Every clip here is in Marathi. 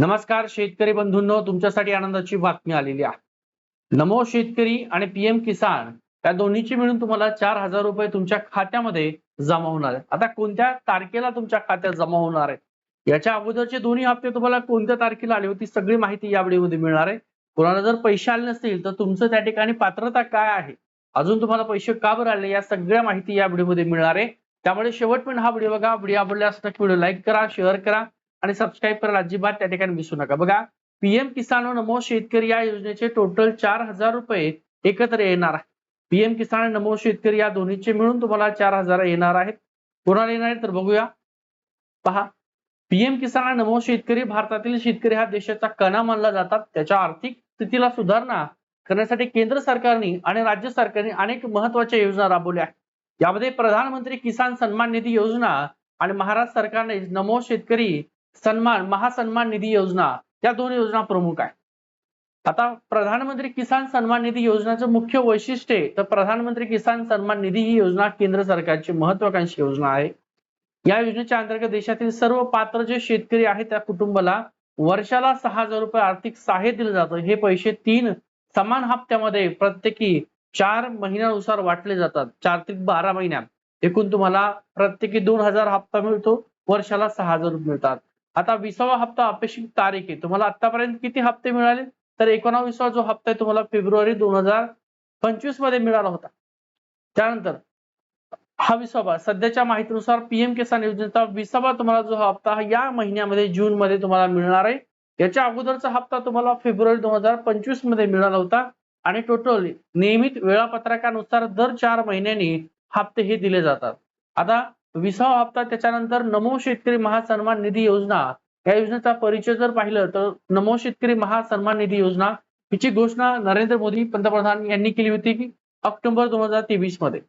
नमस्कार शेतकरी बंधूंनो तुमच्यासाठी आनंदाची बातमी आलेली आहे. नमो शेतकरी आणि पीएम किसान या दोन्हीची मिळून तुम्हाला चार हजार रुपये तुमच्या खात्यामध्ये जमा होणार आहे आता कोणत्या तारखेला तुमच्या खात्यात जमा होणार आहे याच्या अगोदरचे दोन्ही हप्ते तुम्हाला कोणत्या तारखेला आले होती सगळी माहिती या व्हिडिओमध्ये मिळणार आहे. कोणाला जर पैसे आले नसतील तर तुमचं त्या ठिकाणी पात्रता काय आहे? अजून तुम्हाला पैसे का बरं आले या सगळ्या माहिती या व्हिडिओमध्ये मिळणार आहे. त्यामुळे शेवटपर्यंत हा व्हिडिओ बघा. व्हिडिओ आवडल्यास नक्की व्हिडिओ लाईक करा शेअर करा. आणि सबस्क्राईब करायला अजिबात त्या ठिकाणी विसरू नका. बघा पीएम किसान व नमो शेतकरी या योजनेचे टोटल चार हजार रुपये एकत्र येणार आहे पीएम किसान आणि नमो शेतकरी या दोन्हीचे मिळून तुम्हाला चार हजार येणार आहेत. कोणाला येणार आहेत तर बघूया. पहा पीएम किसान आणि नमो शेतकरी भारतातील शेतकरी हा देशाचा कणा मानला जातात. त्याच्या आर्थिक स्थितीला सुधारणा करण्यासाठी केंद्र सरकारने आणि राज्य सरकारने अनेक महत्त्वाच्या योजना राबवल्या आहेत. यामध्ये प्रधानमंत्री किसान सन्मान निधी योजना आणि महाराष्ट्र सरकारने नमो शेतकरी सन्मान महासन्मान निधी योजना या दोन योजना प्रमुख आहेत. आता प्रधानमंत्री किसान सन्मान निधी योजनेचं मुख्य वैशिष्ट्य तर प्रधानमंत्री किसान सन्मान निधी ही योजना केंद्र सरकारची महत्वाकांक्षी योजना आहे. या योजनेच्या अंतर्गत देशातील सर्व पात्र जे शेतकरी आहेत त्या कुटुंबाला वर्षाला सहा हजार रुपये आर्थिक सहाय्य दिलं जातं. हे पैसे तीन समान हप्त्यामध्ये प्रत्येकी चार महिन्यानुसार वाटले जातात. चार ते बारा महिन्यात. एकूण तुम्हाला प्रत्येकी दोन हजार हप्ता मिळतो वर्षाला सहा हजार रुपये मिळतात. आता विसावा हप्ता अपेक्षित तारीख आहे. तुम्हाला आतापर्यंत किती हप्ते मिळाले? तर एकोणावीसवा जो हप्ता आहे तुम्हाला फेब्रुवारी दोन हजार पंचवीसमध्ये मिळाला होता. त्यानंतर हा विसावा सध्याच्या माहितीनुसार पीएम किसान योजनेचा विसावा तुम्हाला जो हप्ता हा या महिन्यामध्ये जून मध्ये तुम्हाला मिळणार आहे. याच्या अगोदरचा हप्ता तुम्हाला फेब्रुवारी दोन हजार पंचवीसमध्ये मिळाला होता. आणि टोटल नियमित वेळापत्रकानुसार दर चार महिन्यांनी हप्ते हे दिले जातात. आता विसावा हप्ता त्याच्यानंतर नमो शेतकरी महासन्मान निधी योजना. या योजनेचा परिचय जर पाहिलं तर नमो शेतकरी महासन्मान निधी योजना हिची घोषणा नरेंद्र मोदी पंतप्रधान यांनी केली होती की ऑक्टोबर दोन हजार तेवीसमध्ये.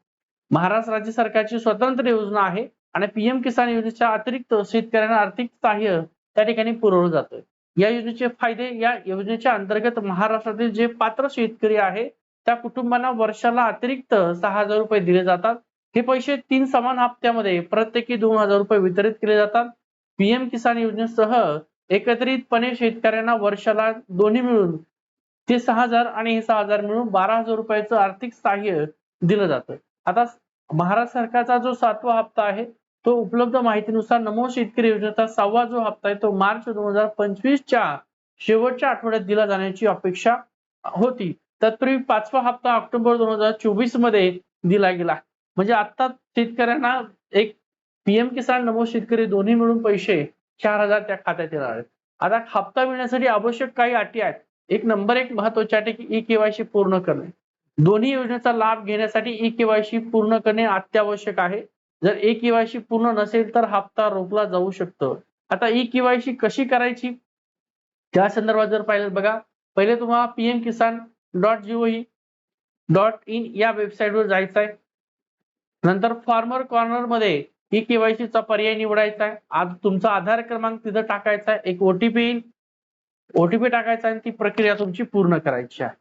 महाराष्ट्र राज्य सरकारची स्वतंत्र योजना आहे आणि पीएम किसान योजनेच्या अतिरिक्त शेतकऱ्यांना आर्थिक सहाय्य त्या ठिकाणी पुरवलं जातं या योजनेचे फायदे या योजनेच्या अंतर्गत महाराष्ट्रातील जे पात्र शेतकरी आहे त्या कुटुंबांना वर्षाला अतिरिक्त सहा हजार रुपये दिले जातात. हे पैसे तीन समान हप्त्यामध्ये प्रत्येकी दोन हजार रुपये वितरित केले जातात. पीएम किसान योजनेसह एकत्रितपणे शेतकऱ्यांना वर्षाला दोन्ही मिळून ते सहा हजार आणि हे सहा हजार मिळून बारा हजार रुपयाचं आर्थिक सहाय्य दिलं जातं. आता महाराष्ट्र सरकारचा जो सातवा हप्ता आहे तो उपलब्ध माहितीनुसार नमो शेतकरी योजनेचा सहावा जो हप्ता आहे तो मार्च दोन हजार पंचवीसच्या शेवटच्या आठवड्यात दिला जाण्याची अपेक्षा होती. तत्पूर्वी पाचवा हप्ता ऑक्टोबर दोन हजार चोवीसमध्ये दिला गेला. म्हणजे आता शेतकऱ्यांना एक पीएम किसान नमो शेतकरी दोन्ही मिळून पैसे चार हजार त्या खात्यात येणार आहेत. आता हप्ता मिळण्यासाठी आवश्यक काही अटी आहेत. एक नंबर एक महत्वाची अट की ई केवायसी पूर्ण करणे. दोन्ही योजनेचा लाभ घेण्यासाठी ई केवायसी पूर्ण करणे अत्यावश्यक आहे. जर ए केवायसी पूर्ण नसेल तर हप्ता रोखला जाऊ शकतो. आता ई केवायसी कशी करायची? त्या संदर्भात जर पाहिलं बघा. पहिले तुम्हाला PM Kisan dot GOE dot in या वेबसाईटवर जायचं आहे. नंतर फार्मर कॉर्नरमध्ये ई केवायसीचा पर्याय निवडायचा आहे. आज तुमचा आधार क्रमांक तिथं टाकायचा आहे. एक ओटीपी येईल. ओटीपी टाकायचा आणि ती प्रक्रिया तुमची पूर्ण करायची आहे.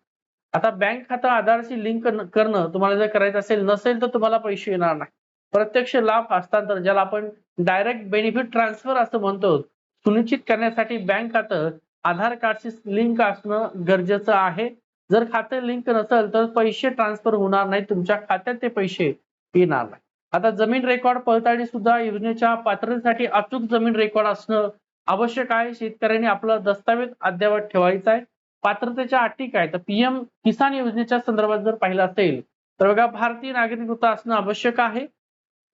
आता बँक खातं आधारशी लिंक करणं तुम्हाला जर करायचं असेल नसेल तर तुम्हाला पैसे येणार नाही. प्रत्यक्ष लाभ हस्तांतर ज्याला आपण डायरेक्ट बेनिफिट ट्रान्सफर असं म्हणतो सुनिश्चित करण्यासाठी बँक खातं आधार कार्डशी लिंक असणं गरजेचं आहे. जर खातं लिंक नसेल तर पैसे ट्रान्सफर होणार नाही. तुमच्या खात्यात ते पैसे येणार नाही. आता जमीन रेकॉर्ड पडताळणी सुद्धा योजनेच्या पात्रतेसाठी अचूक जमीन रेकॉर्ड असणं आवश्यक आहे. शेतकऱ्यांनी आपला दस्तावेज अद्ययावत ठेवायचा आहे. पात्रतेच्या अटी काय? तर पीएम किसान योजनेच्या संदर्भात जर पाहिलं असेल तर बघा भारतीय नागरिकता असणं आवश्यक आहे.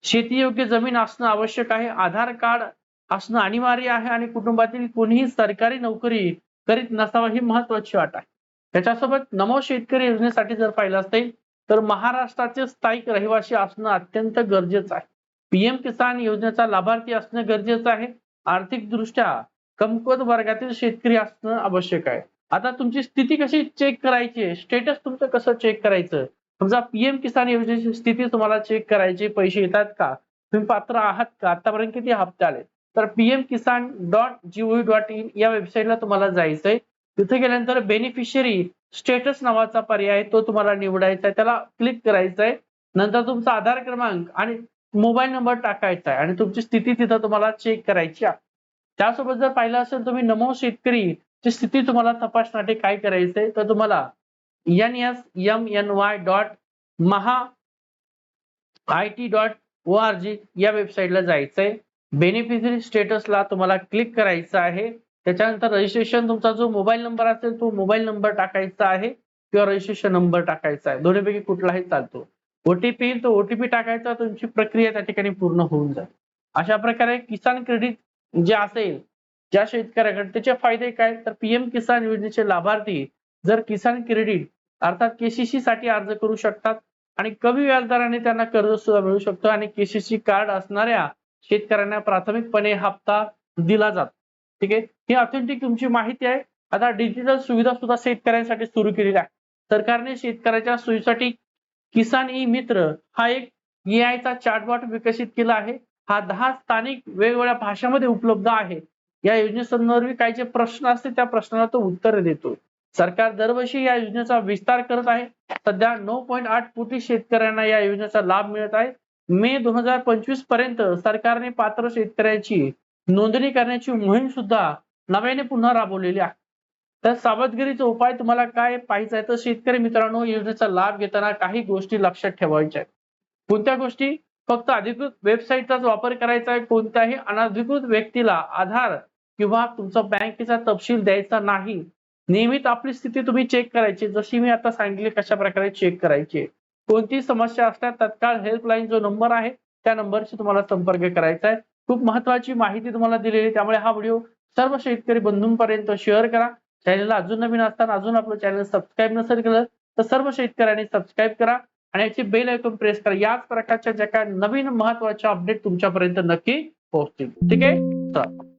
शेती योग्य जमीन असणं आवश्यक आहे. आधार कार्ड असणं अनिवार्य आहे आणि कुटुंबातील कोणीही सरकारी नोकरी करीत नसावा ही महत्वाची अट आहे. त्याच्यासोबत नमो शेतकरी योजनेसाठी जर पाहिलं असेल तर महाराष्ट्राचे स्थायिक रहिवासी असणं अत्यंत गरजेचं आहे. पीएम किसान योजनेचा लाभार्थी असणं गरजेचं आहे. आर्थिक दृष्ट्या कमकुवत वर्गातील शेतकरी असणं आवश्यक आहे. आता तुमची स्थिती कशी चेक करायची आहे? स्टेटस तुमचं कसं चेक करायचं? समजा पीएम किसान योजनेची स्थिती तुम्हाला चेक करायची? पैसे येतात का? तुम्ही पात्र आहात का? आतापर्यंत किती हप्ते आले? तर PM Kisan dot GOV dot in या वेबसाईटला तुम्हाला जायचंय. तिथे गेल्यानंतर बेनिफिशियरी स्टेटस नावाचा पर्याय तो तुम्हाला निवडायचा आहे. त्याला क्लिक करायचं आहे. नंतर तुमचा आधार क्रमांक आणि मोबाईल नंबर टाकायचा आहे. आणि तुमची स्थिती तिथं तुम्हाला चेक करायची आहे. त्यासोबत जर पाहिलं असेल तुम्ही नमो शेतकरी ची स्थिती तुम्हाला तपासण्यासाठी काय करायचंय? तर तुम्हाला N S M N Y dot Maha I T dot O R G या वेबसाईटला जायचंय. बेनिफिशरी स्टेटसला तुम्हाला क्लिक करायचं आहे. त्याच्यानंतर रजिस्ट्रेशन तुमचा जो मोबाईल नंबर असेल तो मोबाईल नंबर टाकायचा आहे किंवा रजिस्ट्रेशन नंबर टाकायचा आहे. दोन्हीपैकी कुठलाही चालतो. ओटीपी तो ओटीपी टाकायचा तुमची प्रक्रिया त्या ठिकाणी पूर्ण होऊन जाईल अशा प्रकारे किसान क्रेडिट जे असेल ज्या शेतकऱ्याकडे त्याचे फायदे काय? तर पीएम किसान योजनेचे लाभार्थी जर किसान क्रेडिट अर्थात केसीसी साठी अर्ज करू शकतात आणि कमी व्याजदराने त्यांना कर्ज सुद्धा मिळू शकतो आणि केसीसी कार्ड असणाऱ्या शेतकऱ्यांना प्राथमिकपणे हप्ता दिला जातो. ठीक आहे? ही ऑथेंटिक तुमची माहिती आहे. आता डिजिटल सुविधा सुद्धा शेतकऱ्यांसाठी सुरू केलेली आहे सरकारने शेतकऱ्याच्या सोयीसाठी किसान ई मित्र हा एक एआयचा चा चार्टबॉट विकसित केला आहे. हा दहा स्थानिक वेगवेगळ्या भाषांमध्ये उपलब्ध आहे. या योजनेसंदर्भी काही जे प्रश्न असतील त्या प्रश्नाला तो उत्तर देतो. सरकार दरवर्षी या योजनेचा विस्तार करत आहे. सध्या नऊ पॉईंट आठ कोटी शेतकऱ्यांना या योजनेचा लाभ मिळत आहे. मे दोन हजार पंचवीसपर्यंत सरकारने पात्र शेतकऱ्यांची नोंदणी करण्याची मोहीम सुद्धा नव्याने पुन्हा राबवलेली आहे. तर सावधगिरीचा उपाय तुम्हाला काय पाहिजे आहे? तर शेतकरी मित्रांनो योजनेचा लाभ घेताना काही गोष्टी लक्षात ठेवायच्या आहेत. कोणत्या गोष्टी? फक्त अधिकृत वेबसाईटचाच वापर करायचा आहे. कोणत्याही अनधिकृत व्यक्तीला आधार किंवा तुमचा बँकेचा तपशील द्यायचा नाही. नियमित आपली स्थिती तुम्ही चेक करायची. जशी मी आता सांगितली कशा प्रकारे चेक करायची. कोणती समस्या असल्यास तत्काळ हेल्पलाईन जो नंबर आहे त्या नंबरशी तुम्हाला संपर्क करायचा आहे. खूप महत्वाची माहिती तुम्हाला दिलेली त्यामुळे हा व्हिडिओ सर्व शेतकरी बंधूंपर्यंत शेअर करा. चॅनलला अजून नवीन असताना अजून आपलं चॅनल सबस्क्राईब नसेल केलं तर सर्व शेतकऱ्यांनी सबस्क्राईब करा आणि याची बेल ऐकून प्रेस करा. याच प्रकारच्या ज्या काय नवीन महत्त्वाच्या अपडेट तुमच्यापर्यंत नक्की पोहोचतील. ठीक आहे? चला.